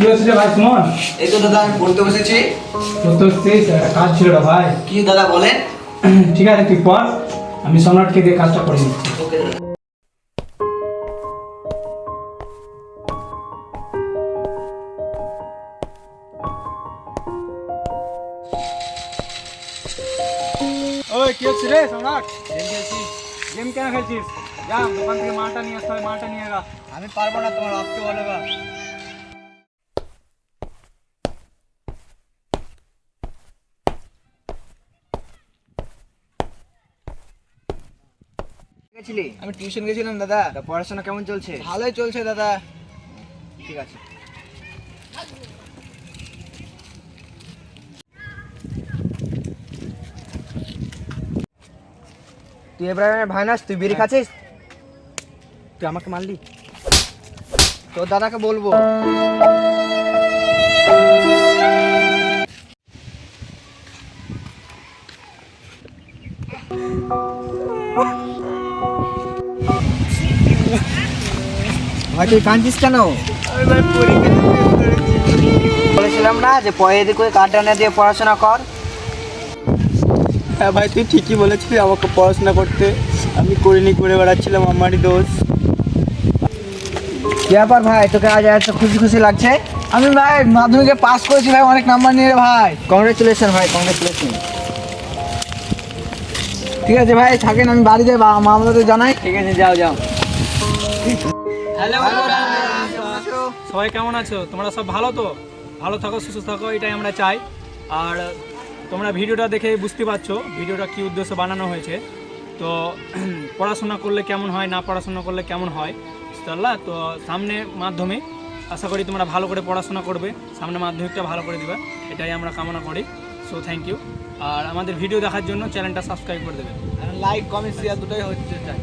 কি হচ্ছে ভাই সুমন। এই তো দাদা আমি পড়তে বসেছি। তোর তো সেই একটা কাজ ছিল রে ভাই। কি দাদা বলেন? ঠিক আছে তুই পড় আমি সম্রাটকে দিয়ে কাজটা করে নিচ্ছি। ওকে দাদা। ওই কি হচ্ছে রে সম্রাট গেম খেলছিস? গেম কেন খেলছিস? যা দোকান থেকে মালটা নিয়ে আসতে হবে মালটা নিয়ে গা আমি পারব না তোমার আপকে বলো বা গেছিলি? আমি টিউশন গেছিলাম দাদা। তা পড়াশোনা কেমন চলছে? ভালোই চলছে দাদা। ঠিক আছে। তুই এব্রাহিমের ভাই নাস তুই বিড়ি খাচ্ছিস? তুই আমাকে মারলি। তোর দাদাকে বলব। ভাই তুই কাঁদছিস কেন বলেছিলাম না যে পরে এদিকে কার্ডটা না দিয়ে পড়াশোনা কর। হ্যাঁ ভাই তুই ঠিকই বলেছিলি আমাকে পড়াশোনা করতে। আমি করিনি করে বেড়াচ্ছিলাম আমারই দোষ। ব্যাপার ভাই তোকে আজ এত খুশি খুশি লাগছে? আমি ভাই মাধ্যমিকে পাস করেছি ভাই অনেক নাম্বার নিয়ে রে ভাই। কংগ্রেচুলেশন ভাই কংগ্রেচুলেশন ঠিক আছে ভাই থাকেন আমি বাড়িতে বা মা বাবাদের জানাই। ঠিক আছে যাও যাও। সবাই কেমন আছো? তোমরা সব ভালো তো? ভালো থাকো সুস্থ থাকো এটাই আমরা চাই। আর তোমরা ভিডিওটা দেখে বুঝতে পারছ ভিডিওটা কী উদ্দেশ্য বানানো হয়েছে। তো পড়াশোনা করলে কেমন হয় না পড়াশোনা করলে কেমন হয় বুঝতে তো সামনে মাধ্যমে আশা করি তোমরা ভালো করে পড়াশোনা করবে সামনে মাধ্যমিকটা ভালো করে দিবে এটাই আমরা কামনা করি। সো থ্যাংক ইউ আর আমাদের ভিডিও দেখার জন্য চ্যানেলটা সাবস্ক্রাইব করে দেবে। লাইক কমেন্ট শেয়ার দুটোই হচ্ছে চাই।